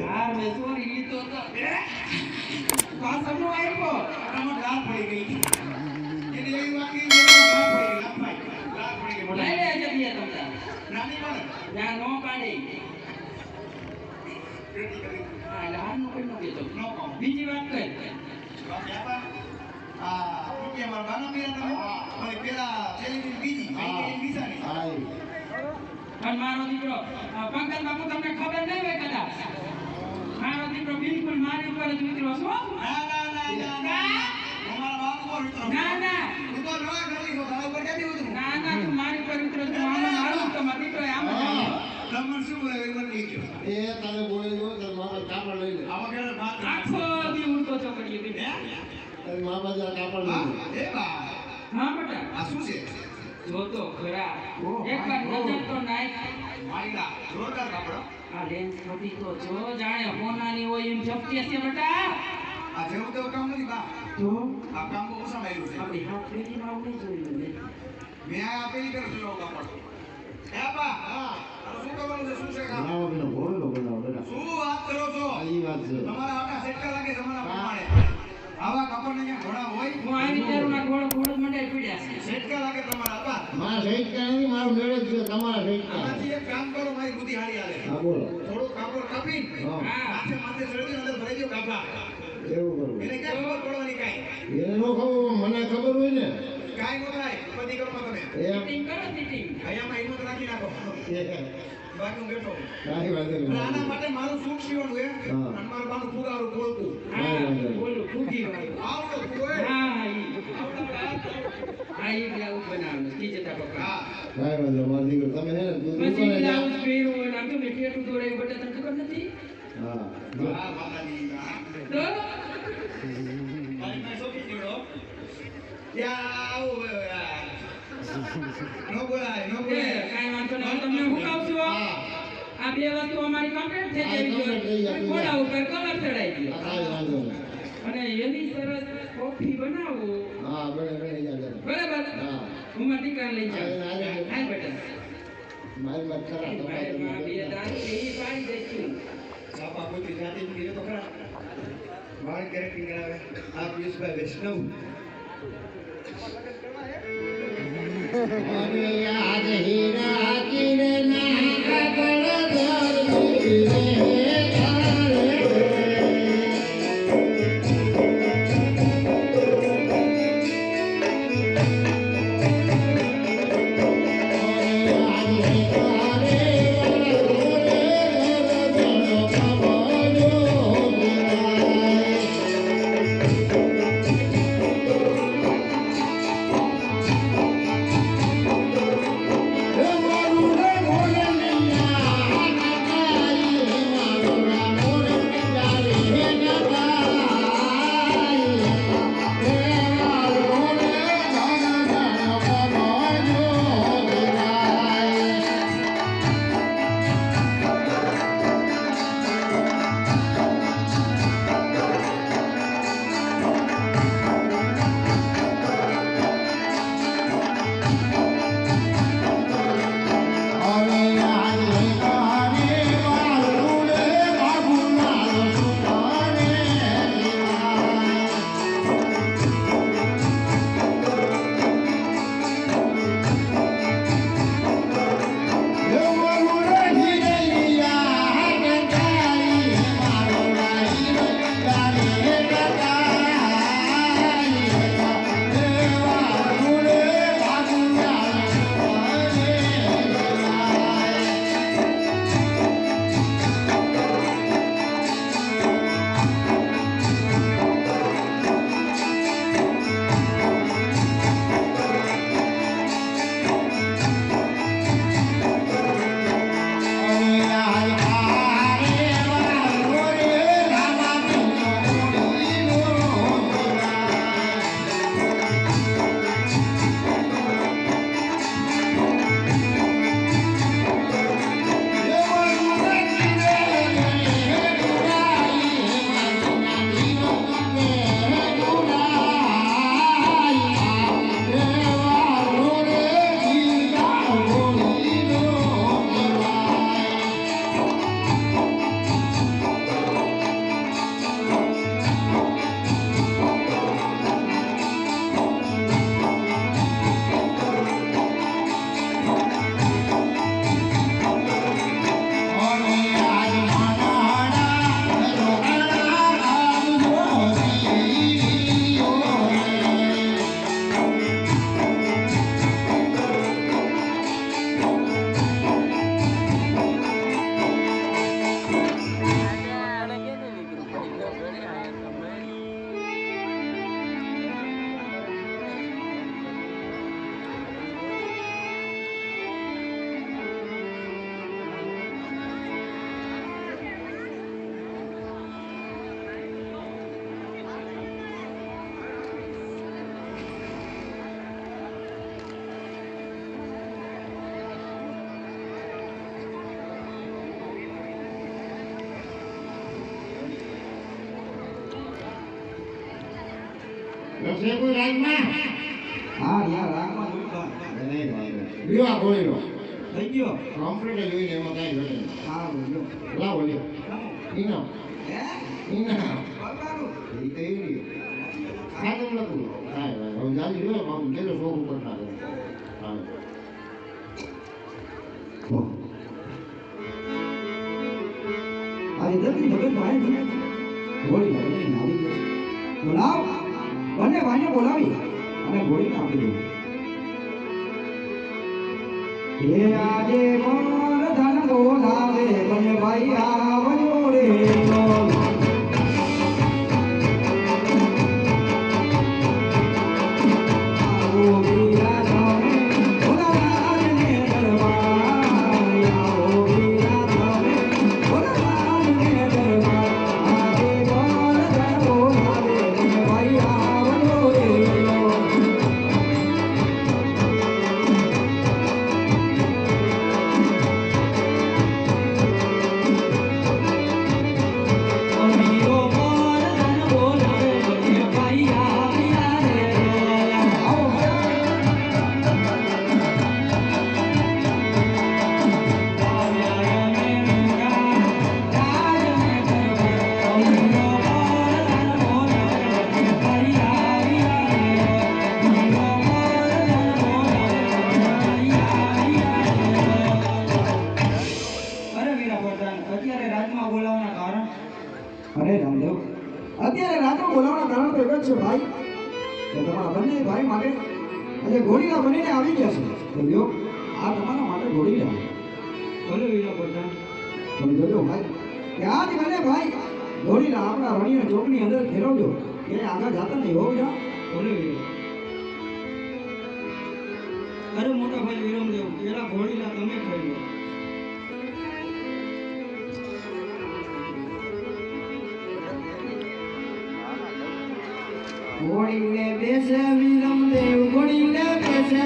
યાર મેં ચોરી લીધો તો. પાછળનો આવ્યો आए को પડી ગઈ. એને એવી વાગી કે લાલ પડી ગઈ, લાલ પડી ગઈ, લાલ પડી ગઈ મોઢા. नहीं લે જગ્યા તમતા નાની પણ ના નો પાડી. રેડી કરી. હા એટલે હારનું કોઈ નો કહેતો. નો કહું. બીજી વાત કર બાકી આપા, આ મૂકી અમારા બાના था તમે? ઓલી પેલા बीजी बीजी પેલીની બીજાની. અને મારો દીકરો પંકજ બાપુ તમને ખબર નહીં હોય કદાચ મારો દીકરો બિલકુલ મારી ઉપર જ ઉતર્યો છો ના, ના, ના, ના, ના. અમારા બાપ ઉપર ઉતરો. ના ના તું તો નવા ઘરની છો, તારા ઉપર ક્યાંથી ઉતરું? ના ના તું મારી ઉપર ઉતર્યો તું આમાં મારું તો મારો દીકરો આમ જ તમને શું બોલાવે એ મને એ તારે બોલી ગયો તારે કાપડ લઈ લે આમાં ક્યારે વાત. આખો દી તો ચોકડીએ હે? તારે મામા જા કાપડ લઈ હા, લે એ બા. હા બેટા આ શું છે? જોતો ખરા ઓહ, એકવાર નજર તો નાખ માયલા, જોરદાર કપડો. આ લેન્સ ખોટી તો જો જાણે હોનાની હોય એમ ઝપટી હશે બેટા આ જેવું તેવું કામ નથી બા. તો આ કામ બહુ સમાયેલું છે. આપણી હાથ પેઢીમાં માં આવડી જોઈ લે મેં આ પેલી તરફ જોયો કપડો હે બા? હા શું કરવાનું છે? શું છે કામ? બનાવો પેલો બોલો બનાવો શું વાત કરો છો? આ વાત છે તમારા આટા સેટકા લાગે તમારા પ્રમાણે. આવા કાપડને ક્યાં ઘોડા હોય? હું આવી તેરુના ઘોડો ઘોડો જ મંડાઈ પીડ્યા છે સેટકા લાગે તમારા આપા. મારા સહિત કાંઈ નથી મારું મેળે છે તમારા સહિત એક કામ કરો, મારી બુદ્ધિ હારી હાલે. હા બોલો થોડું કાપડ કાપીને હા હા માથે માથે ચડી અંદર ભરાઈ દો કાપા. એવું કરવું એને ક્યાં ખબર પડવાની કાંઈ? એને નો ખબર મને ખબર હોય ને કાંઈ ન થાય. બધી કરો તમે. એમ સીટિંગ કરો સીટિંગ અહીંયામાં હિંમત રાખી નાખો. બાકી બેઠો. કાંઈ વાંધો અને આના માટે મારું સુખ સીવવાનું હે. અને મારું બાનું. હા બોલું ફૂગી આવડો ફુગો હે. હા હા ઈ હા ઈ બ્લાઉઝ બનાવવાનું કીજતા પપ્પા હા. કાંઈ વાંધો મારી દીકરો તમે હે ને તું પછી. બ્લાઉઝ પહેર્યું હોય આમ તો મેં ટેટુ દોડાવ્યું બટા તને ખબર નથી હા હા, માતાજી, હા. તો મારી પાસે શોખી ચીડો. ત્યાં ન બોલાય, નો બોલાય. કાંઈ વાંધો નહીં તમને હું કહું છું આ બે વસ્તુ અમારી કમ્પ્લીટ થઈ. જોઈએ ઘોડા ઉપર કલર ચડાવી ગયો વાંધો નહીં અને એની સરસ કોફી બનાવો હા જા. બરાબર હા હું મારી દીકરાને લઈ જાઉં વાત ખરા બાપા પોતે જાતે પીએ તો ખરા. આ પિયુષભાઈ વૈષ્ણવ. હીરા રસે કોઈ રાજમાં હા યાર રાખવા જોઈતો નહીં વાંધો લ્યો આ ગોળીનો થઈ ગયો કમ્પ્લીટ જોઈને એમાં કાંઈ ઘટે. હા બોલ્યો લાવો લ્યો ઈના હે ઈના બગાડું એ તો એ રહ્યો હા તમને લખું વાંધો હવે જાજી લ્યો બાપુ કેટલો શોખ ઉપર નાખે હા આજે દર્દી ભગત ભાઈ લાવીને આવી ગયો બોલાવ બંને ભાઈને બોલાવી. અને ગોળી આપી દીધું હે આજે મન ધન બોલાવે બને ભાઈ આવજો રે આવો અરે રામદેવ અત્યારે રાત્રે બોલાવવાના કારણ તો એક જ છે ભાઈ. કે તમારા બંને ભાઈ માટે એટલે ઘોડીલા બનીને આવી ગયા છે. તો આ તમારા માટે ઘોડીલા ભલે વિના પ્રધાન. તમે જોજો ભાઈ. કે આજ બંને ભાઈ. ઘોડીલા આપણા રણીય ચોકની અંદર ફેરવજો. કે આગળ જાતા નહીં હોવ જા ભલે અરે મોટા ભાઈ વિરમદેવ પેલા ઘોડીલા તમે ઘોડીને બેસે વિરમદેવ ઘોડીને બેસે